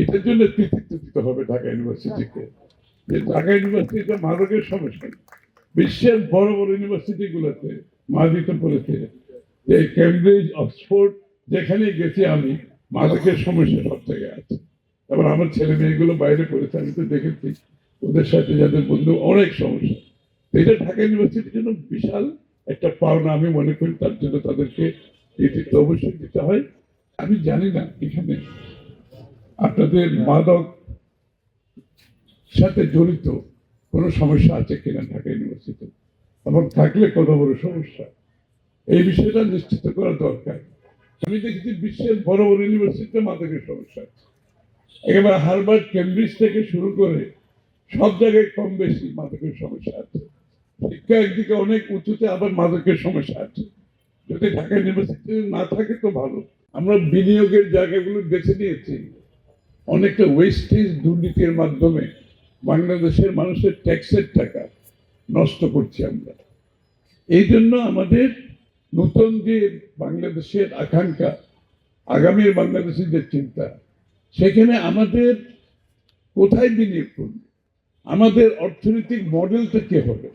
এটার জন্য কৃতিত্ব দিতে হবে ঢাকা ইউনিভার্সিটিকে। যে ঢাকা ইউনিভার্সিটিতে মাদকের সমস্যা। বিশ্বের বড় বড় ইউনিভার্সিটি গুলোতে মাদিত করেছে যে কেমব্রিজ, অক্সফোর্ড যেখানে গেছি আমি, মাদকের সমস্যা সব জায়গায় আছে। এবার আমার ছেলে মেয়েগুলো বাইরে পড়েছে, আমি তো দেখেছি। ওদের সাথে যাদের বন্ধু অনেক সমস্যা। এটা ঢাকা ইউনিভার্সিটির জন্য বিশাল একটা পাওনা। আমি মনে করি তার জন্য তাদেরকে কৃতিত্ব অবশ্যই দিতে হয়। আমি জানি না এখানে আপনাদের মাদক সাথে জড়িত কোনো সমস্যা আছে কিনা ঢাকা ইউনিভার্সিটি এবং থাকলে কত বড় সমস্যা। এই বিষয়টা নিশ্চিত করা দরকার। আমি দেখেছি বিশ্বের বড় বড় ইউনিভার্সিটিতে মাদকের সমস্যা আছে। একেবারে হারবার্ড কেমব্রিজ থেকে শুরু করে সব জায়গায় কম বেশি মাদকের সমস্যা আছে। শিক্ষা একদিকে অনেক উঁচুতে, আবার মাদকের সমস্যা আছে। যদি ঢাকা ইউনিভার্সিটি না থাকে তো ভালো। আমরা বিনিয়োগের জায়গাগুলো বেছে নিয়েছি। অনেকটা ওয়েস্টেজ দুর্নীতির মাধ্যমে বাংলাদেশের মানুষের ট্যাক্সের টাকা নষ্ট করছি আমরা। এই জন্য আমাদের নতুন যে বাংলাদেশের আকাঙ্ক্ষা, আগামীর বাংলাদেশের যে চিন্তা, সেখানে আমাদের কোথায় বিনিয়োগ করবে? আমাদের অর্থনৈতিক মডেলটা কে হবে?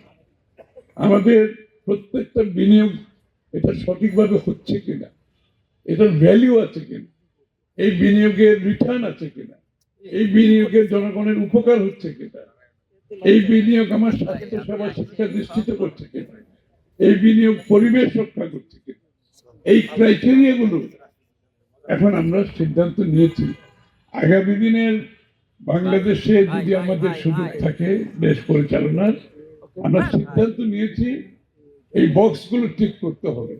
আমাদের প্রত্যেকটা বিনিয়োগ এটা সঠিকভাবে হচ্ছে কিনা? এটার ভ্যালু আছে কিনা? এই বিনিয়োগের রিটার্ন আছে কিনা? এই বিনিয়োগের জনগণের উপকার হচ্ছে কিনা? এই বিনিয়োগ আমার স্বাস্থ্য সেবা শিক্ষা নিশ্চিত করছে কিনা? এই বিনিয়োগ পরিবেশ রক্ষা করছে কিনা? এই ক্রাইটেরিয়া গুলো এখন আমরা সিদ্ধান্ত নিয়েছি। আগামী দিনের বাংলাদেশে যদি আমাদের সুযোগ থাকে দেশ পরিচালনার, আমরা সিদ্ধান্ত নিয়েছি এই বক্সগুলো ঠিক করতে হবে।